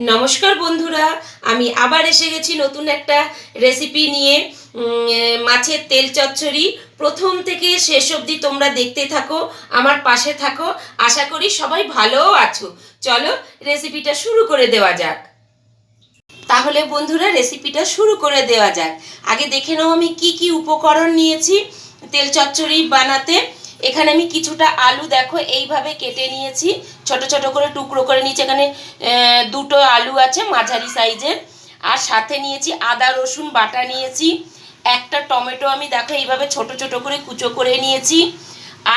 নমস্কার বন্ধুরা, আমি আবার এসে গেছি নতুন একটা রেসিপি নিয়ে। মাছের তেল চচ্চড়ি। প্রথম থেকে শেষ অবধি তোমরা দেখতে থাকো, আমার পাশে থাকো। আশা করি সবাই ভালো আছো। চলো রেসিপিটা শুরু করে দেওয়া যাক। তাহলে বন্ধুরা রেসিপিটা শুরু করে দেওয়া যাক। আগে দেখে নাও আমি কি কি উপকরণ নিয়েছি তেল চচ্চড়ি বানাতে। এখানে আমি কিছুটা আলু দেখো, এইভাবে কেটে নিয়েছি। ছোট ছোট করে টুকরো করে নিয়েছি। এখানে দুটো আলু আছে মাঝারি সাইজের। আর সাথে নিয়েছি আদা, রসুন বাটা নিয়েছি। একটা টমেটো আমি দেখো, এইভাবে ছোট ছোট করে কুচো করে নিয়েছি।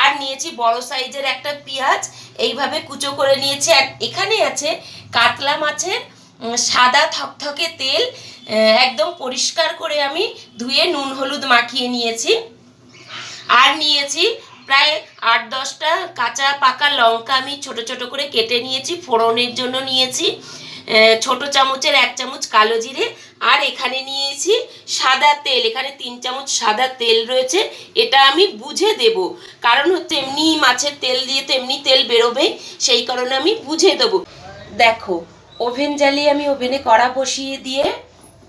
আর নিয়েছি বড় সাইজের একটা পেঁয়াজ, এইভাবে কুচো করে নিয়েছি। আর এখানে আছে কাতলা মাছের সাদা থকথকে তেল একদম পরিষ্কার করে আমি ধুয়ে নুন হলুদ মাখিয়ে নিয়েছি। আর নিয়েছি প্রায় আট দশটা কাঁচা পাকা লঙ্কা আমি ছোট ছোট করে কেটে নিয়েছি, ফোড়নের জন্য নিয়েছি ছোট চামচের এক চামচ কালো জিরে, আর এখানে নিয়েছি সাদা তেল, এখানে তিন চামচ সাদা তেল রয়েছে, এটা আমি বুঝে দেব। কারণ হচ্ছে এমনি মাছের তেল দিয়ে তো এমনি তেল বেরোবে সেই কারণে আমি বুঝে দেবো। দেখো, ওভেন জ্বালিয়ে আমি ওভেনে কড়া বসিয়ে দিয়ে,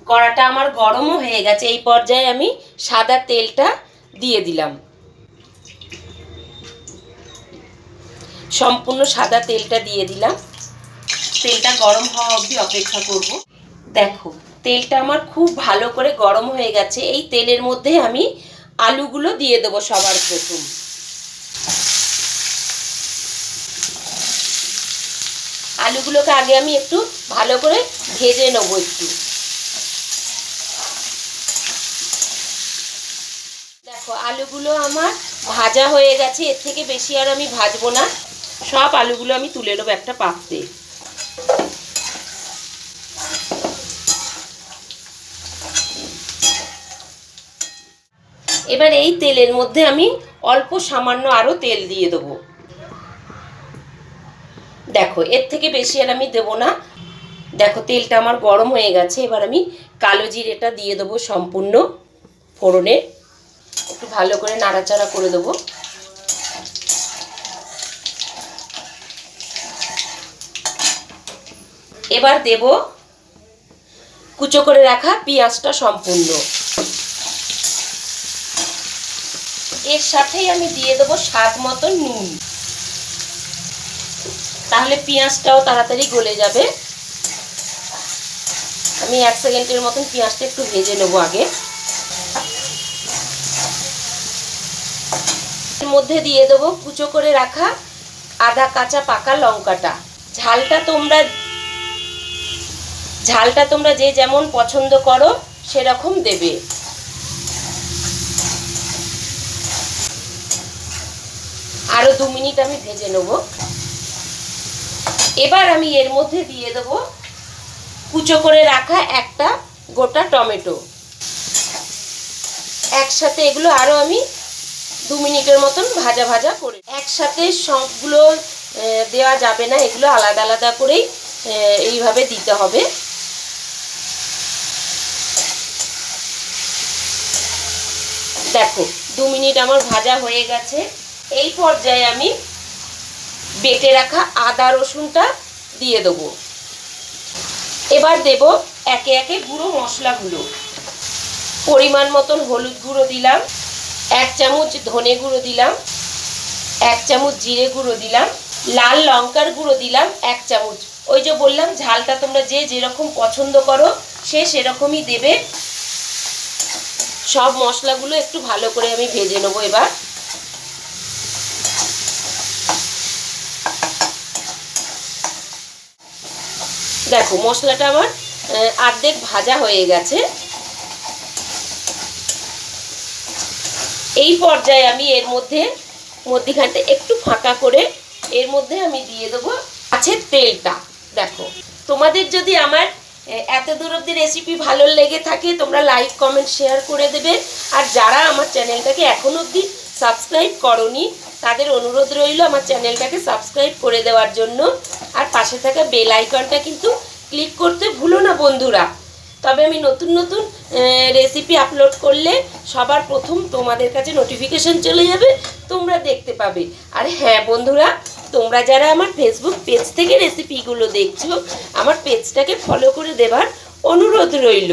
কড়াটা আমার গরমও হয়ে গেছে, এই পর্যায়ে আমি সাদা তেলটা দিয়ে দিলাম। সম্পূর্ণ সাদা তেলটা দিয়ে দিলাম। তেলটা গরম হওয়া অবধি অপেক্ষা করব। দেখো, তেলটা আমার খুব ভালো করে গরম হয়ে গেছে। এই তেলের মধ্যে আমি আলুগুলো দিয়ে দেবো সবার প্রথম। আলুগুলোকে আগে আমি একটু ভালো করে ভেজে নেব একটু। দেখো, আলুগুলো আমার ভাজা হয়ে গেছে। এর থেকে বেশি আর আমি ভাজবো না। সব আলুগুলো আমি তুলে নেব একটা পাত্রে। এবার এই তেলের মধ্যে আমি অল্প সামান্য আরও তেল দিয়ে দেবো। দেখো, এর থেকে বেশি আর আমি দেবো না। দেখো, তেলটা আমার গরম হয়ে গেছে, এবার আমি কালো জিরেটা দিয়ে দেবো সম্পূর্ণ ফোড়নে। একটু ভালো করে নাড়াচাড়া করে দেবো। এবার দেব কুচো করে রাখা পেঁয়াজটা সম্পূর্ণ। এর সাথেই আমি দিয়ে দেবো স্বাদ মতো নুন। তাহলে পেঁয়াজটাও তাড়াতাড়ি গলে যাবে। আমি এক সেকেন্ডের মতন পেঁয়াজটা একটু ভেজে নেব আগে। এর মধ্যে দিয়ে দেবো কুচো করে রাখা আধা কাঁচা, পাকা লঙ্কাটা। ঝালটা তোমরা ঝালটা তোমরা যে যেমন পছন্দ করো, সেরকম দেবে। আরও দু মিনিট আমি ভেজে নেব। এবার আমি এর মধ্যে দিয়ে দেব কুচো করে রাখা একটা গোটা টমেটো। একসাথে এগুলো আরও আমি দু মিনিটের মতন ভাজা ভাজা করে একসাথে সবগুলো দেওয়া যাবে না, এগুলো আলাদা আলাদা করেই এইভাবে দিতে হবে। দেখো, দু মিনিট আমার ভাজা হয়ে গেছে। এই পর্যায়ে আমি বেটে রাখা আদা রসুনটা দিয়ে দেবো। এবার দেব একে একে গুঁড়ো মশলাগুলো। পরিমাণ মতন হলুদ গুঁড়ো দিলাম, এক চামচ ধনে গুঁড়ো দিলাম, এক চামচ জিরে গুঁড়ো দিলাম, লাল লঙ্কার গুঁড়ো দিলাম, এক চামচ। ওই যে বললাম, ঝালটা তোমরা যে যেরকম পছন্দ করো, সে সেরকমই দেবে। সব মশলাগুলো একটু ভালো করে আমি ভেজে নেব এবার। দেখো, মশলাটা আমার আর্ধেক ভাজা হয়ে গেছে। এই পর্যায়ে আমি এর মধ্যে, মধ্যিখানটা একটু ফাঁকা করে এর মধ্যে আমি দিয়ে দেবো আছে তেলটা। দেখো, তোমাদের যদি আমার এত দূর অব্দি রেসিপি ভালো লেগে থাকে, তোমরা লাইক কমেন্ট শেয়ার করে দেবে। আর যারা আমার চ্যানেলটাকে এখন অবধি সাবস্ক্রাইব করনি, তাদের অনুরোধ রইল আমার চ্যানেলটাকে সাবস্ক্রাইব করে দেওয়ার জন্য। আর পাশে থাকা বেল আইকনটা কিন্তু ক্লিক করতে ভুলো না বন্ধুরা। তবে আমি নতুন নতুন রেসিপি আপলোড করলে সবার প্রথম তোমাদের কাছে নোটিফিকেশন চলে যাবে, তোমরা দেখতে পাবে। আর হ্যাঁ বন্ধুরা তোমরা যারা আমার ফেসবুক পেজ থেকে রেসিপিগুলো দেখছ, আমার পেজটাকে ফলো করে দেবার অনুরোধ রইল।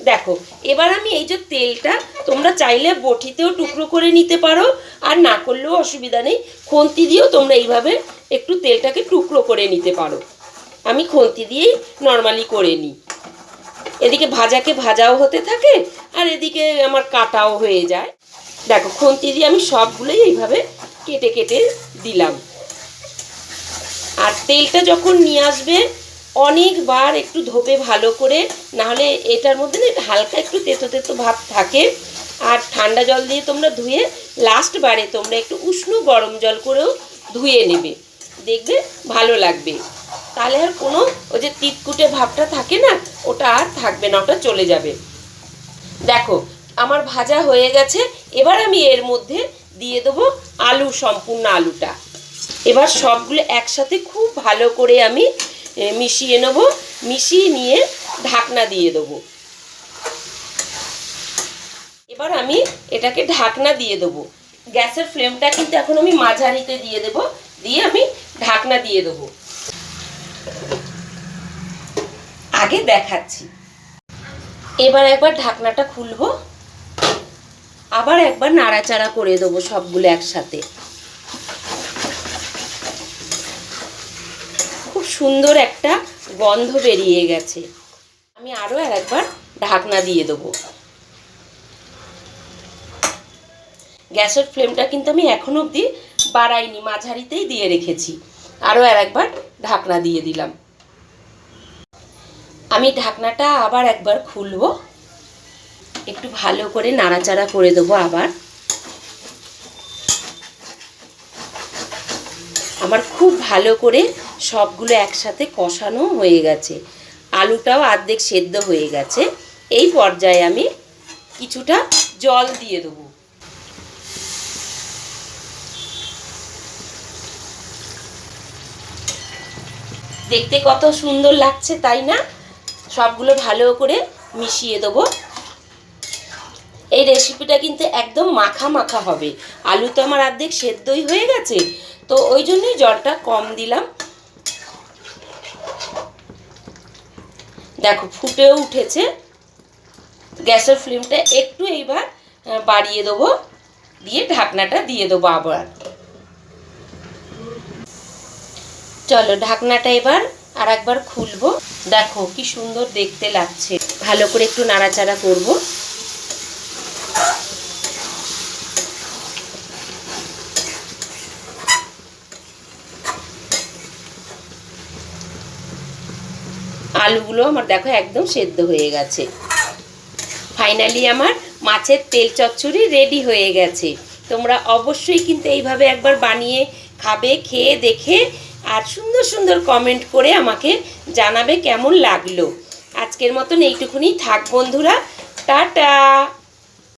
দেখো, এবার আমি এই যে তেলটা, তোমরা চাইলে বটিতেও টুকরো করে নিতে পারো, আর না করলেও অসুবিধা নেই। খন্তি দিয়েও তোমরা এইভাবে একটু তেলটাকে টুকরো করে নিতে পারো। আমি খন্তি দিয়েই নর্মালি করে নিই। এদিকে ভাজাকে ভাজাও হতে থাকে, আর এদিকে আমার কাটাও হয়ে যায়। দেখো, খন্তি দিয়ে আমি সবগুলোই এইভাবে কেটে কেটে দিলাম। আর তেলটা যখন নিয়ে আসবে, অনেকবার একটু ধোপে ভালো করে, নাহলে এটার মধ্যে না হালকা একটু তেতো তেতো ভাব থাকে। আর ঠান্ডা জল দিয়ে তোমরা ধুয়ে লাস্ট বারে তোমরা একটু উষ্ণ গরম জল করেও ধুয়ে নেবে। দেখবে ভালো লাগবে। তাহলে আর কোনো ওই যে তিতকুটে ভাবটা থাকে না, ওটা আর থাকবে না, ওটা চলে যাবে। দেখো, আমার ভাজা হয়ে গেছে। এবার আমি এর মধ্যে দিয়ে দেবো আলু, সম্পূর্ণ আলুটা। এবার সবগুলো একসাথে খুব ভালো করে আমি মিশিয়ে নেব, মিশিয়ে নিয়ে ঢাকনা দিয়ে দেবো। এবার আমি এটাকে ঢাকনা দিয়ে দেবো। গ্যাসের ফ্লেমটা কিন্তু এখন আমি মাঝারিতে দিয়ে দেবো, দিয়ে আমি ঢাকনা দিয়ে দেবো। আগে দেখাচ্ছি। এবার একবার ঢাকনাটা খুলবো। আবার একবার নাড়াচাড়া করে দেবো সবগুলো একসাথে। খুব সুন্দর একটা গন্ধ বেরিয়ে গেছে। আমি আরও আর একবার ঢাকনা দিয়ে দেবো। গ্যাসের ফ্লেমটা কিন্তু আমি এখন অবধি বাড়াইনি, মাঝারিতেই দিয়ে রেখেছি। আরও আর একবার ঢাকনা দিয়ে দিলাম। আমি ঢাকনাটা আবার একবার খুলবো। একটু ভালো করে নাড়াচাড়া করে দেবো আবার। আমার খুব ভালো করে সবগুলো একসাথে কষানো হয়ে গেছে। আলুটাও অর্ধেক সেদ্ধ হয়ে গেছে। এই পর্যায়ে আমি কিছুটা জল দিয়ে দেবো। দেখতে কত সুন্দর লাগছে, তাই না? সবগুলো ভালো করে মিশিয়ে দেবো। রেসিপিটা কিন্তু একদম মাখা মাখা হবে। আলু তো আমার অর্ধেক সেদ্ধই হয়ে গেছে। তো ওই জন্যই জলটা কম দিলাম। দেখো ফুটেও উঠেছে। গ্যাসের ফ্লেমটা একটু এইবার বাড়িয়ে দেবো। দিয়ে ঢাকনাটা দিয়ে দেবো আবার। চলো, ঢাকনাটা এবার আর একবার খুলবো। দেখো, কি সুন্দর দেখতে লাগছে। ভালো করে একটু নাড়াচাড়া করব। আলুগুলো আমার দেখো একদম সেদ্ধ হয়ে গেছে। ফাইনালি আমার মাছের তেল চচ্চড়ি রেডি হয়ে গেছে। তোমরা অবশ্যই কিন্তু এইভাবে একবার বানিয়ে খাবে, খেয়ে দেখে আর সুন্দর সুন্দর কমেন্ট করে আমাকে জানাবে কেমন লাগল। আজকের মতন এইটুকুনি থাক বন্ধুরা। টাটা!